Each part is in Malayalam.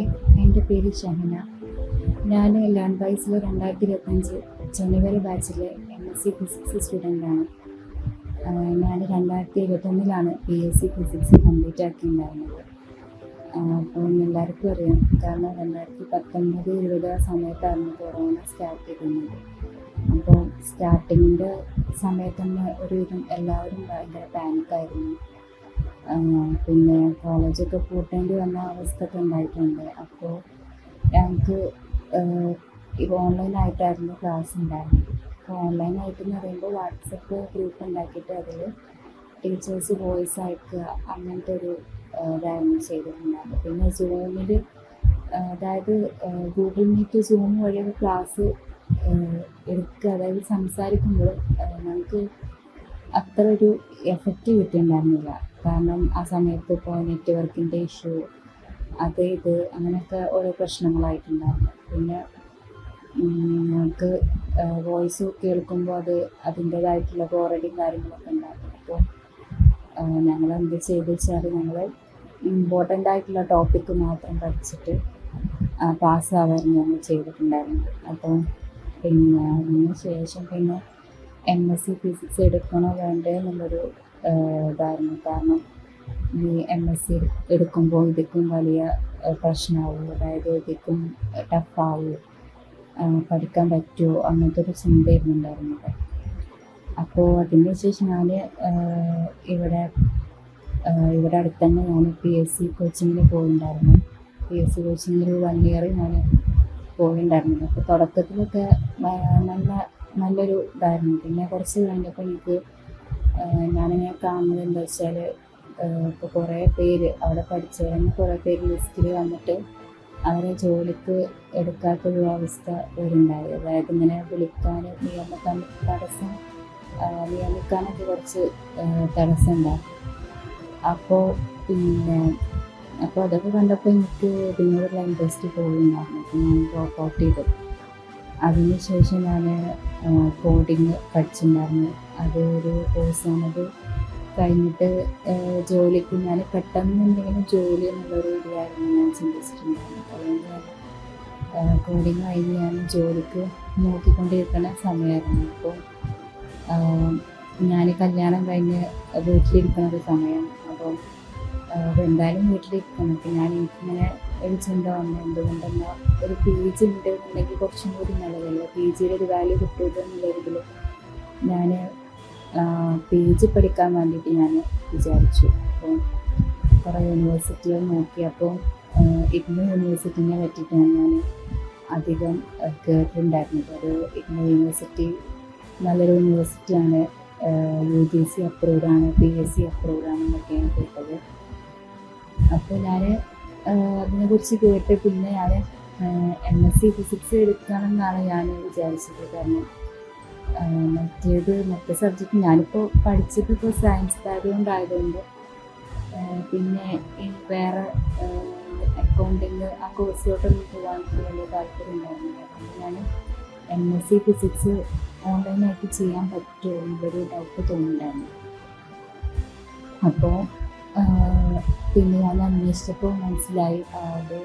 ഹായ് എന്റെ പേര് ഷഹന. ഞാൻ ലേൺ വൈസിൽ രണ്ടായിരത്തി ഇരുപത്തഞ്ച് ജനുവരി ബാച്ചിലെ എം എസ് സി ഫിസിക്സ് സ്റ്റുഡന്റാണ് ഞാൻ രണ്ടായിരത്തി ഇരുപത്തൊന്നിലാണ് P S C physics complete ആക്കിയിട്ടുണ്ടായിരുന്നത്. അപ്പോൾ അപ്പം എല്ലാവർക്കും അറിയാം കാരണം രണ്ടായിരത്തി പത്തൊമ്പത് ഇരുപത് ആ സമയത്തായിരുന്നു കൊറോണ സ്റ്റാർട്ട് ചെയ്തിരുന്നത് അപ്പോൾ സ്റ്റാർട്ടിങ്ങിന്റെ സമയത്തന്നെ ഒരുവിധം എല്ലാവരും ഭയങ്കര പാനിക്കായിരുന്നു പിന്നെ കോളേജൊക്കെ പൂട്ടേണ്ടി വന്ന അവസ്ഥയൊക്കെ ഉണ്ടായിട്ടുണ്ട്. അപ്പോൾ ഞങ്ങൾക്ക് ഓൺലൈനായിട്ടായിരുന്നു ക്ലാസ് ഉണ്ടായിരുന്നത്. അപ്പോൾ ഓൺലൈനായിട്ട് എന്ന് പറയുമ്പോൾ വാട്സപ്പ് ഗ്രൂപ്പ് ഉണ്ടാക്കിയിട്ട് അതിൽ ടീച്ചേഴ്സ് വോയിസ് അയക്കുക അങ്ങനത്തെ ഒരു ഇതായിരുന്നു ചെയ്തിട്ടുണ്ടായിരുന്നത് പിന്നെ സൂമിൽ അതായത് ഗൂഗിൾ മീറ്റ് സൂം വഴിയൊക്കെ ക്ലാസ് എടുക്കുക അതായത് സംസാരിക്കുമ്പോൾ നമുക്ക് അത്ര ഒരു എഫക്റ്റ് കിട്ടിയിട്ടുണ്ടായിരുന്നില്ല. കാരണം ആ സമയത്ത് ഇപ്പോൾ നെറ്റ്വർക്കിന്റെ ഇഷ്യൂ അത് ഇത് അങ്ങനെയൊക്കെ ഓരോ പ്രശ്നങ്ങളായിട്ടുണ്ടായിരുന്നു പിന്നെ നമുക്ക് വോയിസ് കേൾക്കുമ്പോൾ അത് അതിന്റേതായിട്ടുള്ള ബോറടിയും കാര്യങ്ങളൊക്കെ ഉണ്ടായിരുന്നു അപ്പോൾ ഞങ്ങൾ എന്ത് ചെയ്തു വെച്ചാൽ ഞങ്ങൾ ഇമ്പോർട്ടന്റ് ആയിട്ടുള്ള ടോപ്പിക്ക് മാത്രം പഠിച്ചിട്ട് പാസ്സാവായിരുന്നു ഞങ്ങൾ ചെയ്തിട്ടുണ്ടായിരുന്നു. അപ്പോൾ പിന്നെ അതിന് ശേഷം പിന്നെ എം എസ് സി ഫിസിക്സ് എടുക്കണോ വേണ്ടേ എന്നുള്ളൊരു ഇതായിരുന്നു കാരണം ഈ എം എസ് സി എടുക്കുമ്പോൾ ഇതിക്കും വലിയ പ്രശ്നമാവും. അതായത് ഇതിക്കും ടഫാവും. പഠിക്കാൻ പറ്റുമോ അങ്ങനത്തെ ഒരു ചിന്തയായിരുന്നു ഉണ്ടായിരുന്നത്. അപ്പോൾ അതിന് ശേഷം ഞാൻ ഇവിടെ ഇവിടെ അടുത്ത് തന്നെ ഞാൻ പി എസ് സി കോച്ചിങ്ങിന് പോയിട്ടുണ്ടായിരുന്നു പി എസ് സി കോച്ചിങ്ങിൽ വൺ ഇയർ ഞാൻ പോയിട്ടുണ്ടായിരുന്നു അപ്പോൾ തുടക്കത്തിലൊക്കെ നല്ല നല്ലൊരു ഇതായിരുന്നു. പിന്നെ കുറച്ച് കഴിഞ്ഞപ്പോൾ എനിക്ക് ഞാനിങ്ങനെ കാണുന്നത് എന്താ വെച്ചാൽ ഇപ്പോൾ കുറേ പേര് അവിടെ പഠിച്ചവരെന്നെ കുറേ പേര് ലിസ്റ്റിൽ വന്നിട്ട് അവരെ ജോലിക്ക് എടുക്കാത്തൊരു അവസ്ഥ വരുന്നുണ്ടായി അതായത് ഇങ്ങനെ വിളിക്കാൻ നിയമിക്കാൻ തടസ്സം നിയമിക്കാനൊക്കെ കുറച്ച് തടസ്സം ഉണ്ടാകും അപ്പോൾ പിന്നെ അപ്പോൾ അതൊക്കെ കണ്ടപ്പോൾ എനിക്ക് ഇതിനോടുള്ള ഇൻട്രസ്റ്റ് പോയിട്ടുണ്ടായിരുന്നു അപ്പോൾ ഞാൻ ഡ്രോപ്പ് ഔട്ട് ചെയ്തു. അതിനുശേഷം ഞാൻ കോഡിങ് പഠിച്ചിട്ടുണ്ടായിരുന്നു. അത് ഒരു കോഴ്സാണത് കഴിഞ്ഞിട്ട് ജോലിക്ക് ഞാൻ പെട്ടെന്ന് എന്തെങ്കിലും ജോലി എന്നുള്ളൊരു ഇതായിരുന്നു ഞാൻ ചിന്തിച്ചിട്ടുണ്ടായിരുന്നത്. അതുകൊണ്ട് ഞാൻ കോഡിങ് കഴിഞ്ഞ് ഞാൻ ജോലിക്ക് നോക്കിക്കൊണ്ടിരിക്കുന്ന സമയമായിരുന്നു. അപ്പോൾ ഞാൻ കല്യാണം കഴിഞ്ഞ് വീട്ടിലിരിക്കുന്ന ഒരു സമയം. അപ്പോൾ എന്തായാലും വീട്ടിലിരിക്കണം. അപ്പോൾ ഞാൻ എനിക്കിങ്ങനെ ചിന്ത വന്നു എന്തുകൊണ്ടെന്നാൽ ഒരു പി ജി ഉണ്ട് എന്നുണ്ടെങ്കിൽ കുറച്ചും കൂടി നല്ലതല്ലേ? പി ജിയുടെ ഒരു വാല്യൂ കിട്ടുമല്ലോ എന്നുള്ള ഇതിൽ ഞാൻ പി ജി പഠിക്കാൻ വേണ്ടിയിട്ട് ഞാൻ വിചാരിച്ചു. അപ്പോൾ കുറേ യൂണിവേഴ്സിറ്റികൾ നോക്കി. അപ്പോൾ ഇഗ്നോ യൂണിവേഴ്സിറ്റിനെ പറ്റിയിട്ടാണ് ഞാൻ അധികം കേട്ടിട്ടുണ്ടായിരുന്നത്. ഒരു ഇഗ്നോ യൂണിവേഴ്സിറ്റി നല്ലൊരു യൂണിവേഴ്സിറ്റിയാണ് യു ജി സി അപ്രൂവ്ഡ് ആണ് പി എസ് സി അപ്രൂവ്ഡ് ആണെന്നൊക്കെയാണ് കേട്ടത്. അപ്പോൾ ഞാൻ അതിനെക്കുറിച്ച് കേട്ട് പിന്നെ ഞാൻ എം എസ് സി ഫിസിക്സ് എടുക്കണമെന്നാണ് ഞാൻ വിചാരിച്ചത്. കാരണം മറ്റേത് മറ്റേ സബ്ജക്റ്റ് ഞാനിപ്പോൾ പഠിച്ചത് ഇപ്പോൾ സയൻസ് ബാക്ക്ഗ്രൗണ്ട് ആയതുകൊണ്ട് പിന്നെ വേറെ അക്കൗണ്ടിങ് ആ കോഴ്സിലോട്ടൊന്നും പോകാൻ വലിയ താല്പര്യം ഉണ്ടായിരുന്നില്ല. അപ്പോൾ ഞാൻ എം എസ് സി ഫിസിക്സ് ഓൺലൈനായിട്ട് ചെയ്യാൻ പറ്റുമോ എന്നൊരു ഡൗട്ട് തോന്നിയിട്ടുണ്ടായിരുന്നു അപ്പോൾ പിന്നെ ഞാൻ അന്വേഷിച്ചപ്പോൾ മനസ്സിലായി അത്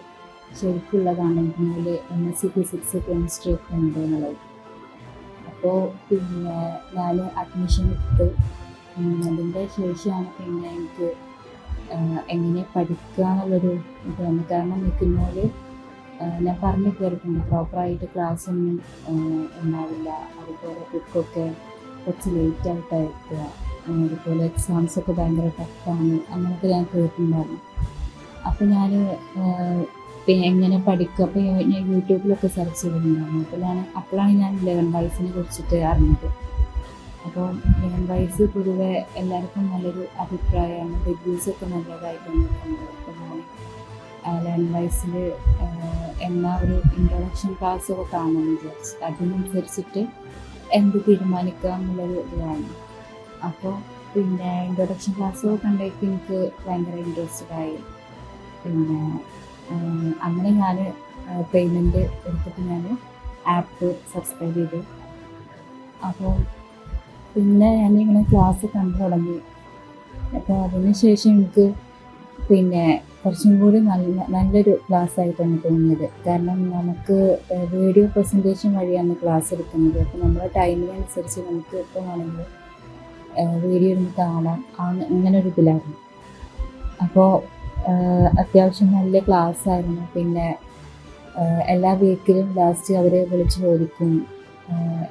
ശരിക്കുള്ളതാണ്. ഇതിനുള്ളിൽ M S C physics chemistry ഒക്കെ ഉണ്ട് എന്നുള്ളത്. അപ്പോൾ പിന്നെ ഞാൻ അഡ്മിഷൻ എടുത്ത്. അതിന്റെ ശേഷമാണ് പിന്നെ എനിക്ക് എങ്ങനെ പഠിക്കുക എന്നുള്ളൊരു ഇത് വന്നു. കാരണം നിൽക്കുന്നവർ ഞാൻ പറഞ്ഞു കേട്ടിട്ടുണ്ട് പ്രോപ്പറായിട്ട് ക്ലാസ് ഒന്നും ഉണ്ടാവില്ല. അതുപോലെ ബുക്കൊക്കെ കുറച്ച് ലേറ്റ് ആയിട്ടാണ് എത്തുക അതുപോലെ എക്സാംസ് ഒക്കെ ഭയങ്കര ടഫാണ് അങ്ങനെയൊക്കെ ഞാൻ കേട്ടിട്ടുണ്ടായിരുന്നു. അപ്പോൾ ഞാൻ എങ്ങനെ പഠിക്കുക അപ്പോൾ ഞാൻ യൂട്യൂബിലൊക്കെ സെർച്ച് ചെയ്തിട്ടുണ്ടായിരുന്നു. അപ്പോൾ ഞാൻ അപ്പോഴാണ് ഞാൻ ലെവൻ വൈസിനെ കുറിച്ചിട്ട് അറിഞ്ഞത്. അപ്പോൾ ലെവൻ വൈസ് പൊതുവെ എല്ലാവർക്കും നല്ലൊരു അഭിപ്രായമാണ്. റിവ്യൂസൊക്കെ നല്ലതായിട്ട് വന്നിട്ടുണ്ട് അപ്പോൾ ഞാൻ ലെവൻ വൈസിൽ എന്നാ ഒരു ഇൻട്രൊഡക്ഷൻ ക്ലാസ്സൊക്കെ കാണുമെന്ന് വിചാരിച്ചു. അതിനനുസരിച്ചിട്ട് എന്ത് തീരുമാനിക്കുക എന്നുള്ളൊരു ഇതാണ്. അപ്പോൾ പിന്നെ ഇൻട്രൊഡക്ഷൻ ക്ലാസ് കണ്ടേക്ക് എനിക്ക് ഭയങ്കര ഇൻട്രസ്റ്റഡ് ആയി. പിന്നെ അങ്ങനെ ഞാൻ പേയ്മെന്റ് എടുത്തിട്ട് ഞാൻ ആപ്പ് സബ്സ്ക്രൈബ് ചെയ്തു. അപ്പോൾ പിന്നെ ഞാൻ ഞാനിങ്ങനെ ക്ലാസ് കണ്ടു തുടങ്ങി. അപ്പോൾ അതിന് ശേഷം എനിക്ക് പിന്നെ കുറച്ചും കൂടി നല്ല നല്ലൊരു ക്ലാസ് ആയിട്ടാണ് തോന്നിയത്. കാരണം നമുക്ക് വീഡിയോ പ്രസന്റേഷൻ വഴിയാണ് ക്ലാസ് എടുക്കുന്നത്. അപ്പോൾ നമ്മുടെ ടൈമിനനുസരിച്ച് നമുക്ക് എപ്പോൾ വേണമെങ്കിലും വീഡിയോ ഇരുന്ന് കാണാം. അങ്ങനെ ഒരു ഇതിലായിരുന്നു. അപ്പോൾ അത്യാവശ്യം നല്ല ക്ലാസ് ആയിരുന്നു. പിന്നെ എല്ലാ വീക്കിലും ലാസ്റ്റ് അവരെ വിളിച്ച് ചോദിക്കും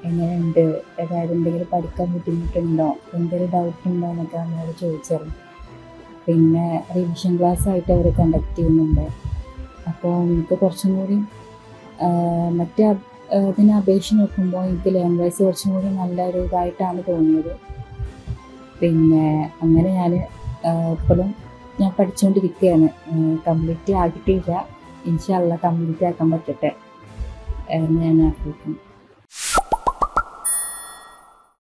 എങ്ങനെയുണ്ട്? അതായത് എന്തെങ്കിലും പഠിക്കാൻ ബുദ്ധിമുട്ടുണ്ടോ? എന്തെങ്കിലും ഡൗട്ട് ഉണ്ടോ എന്നൊക്കെ നമ്മളോട് ചോദിച്ചായിരുന്നു പിന്നെ റിവിഷൻ ക്ലാസ് ആയിട്ട് അവർ കണ്ടക്ട് ചെയ്യുന്നുണ്ട്. അപ്പോൾ എനിക്ക് കുറച്ചും കൂടി മറ്റേ ഇതിനെ അപേക്ഷിച്ച് നോക്കുമ്പോൾ എനിക്ക് ലാംഗ്വേജ് കുറച്ചും കൂടി നല്ലൊരു ഇതായിട്ടാണ് തോന്നിയത്. പിന്നെ അങ്ങനെ ഞാൻ ഇപ്പോഴും ഞാൻ പഠിച്ചുകൊണ്ടിരിക്കുകയാണ് കംപ്ലീറ്റ് ആക്കിയിട്ടില്ല ഇൻഷല്ല കംപ്ലീറ്റ് ആക്കാൻ പറ്റട്ടെ എന്ന് ഞാൻ ആഗ്രഹിക്കുന്നു.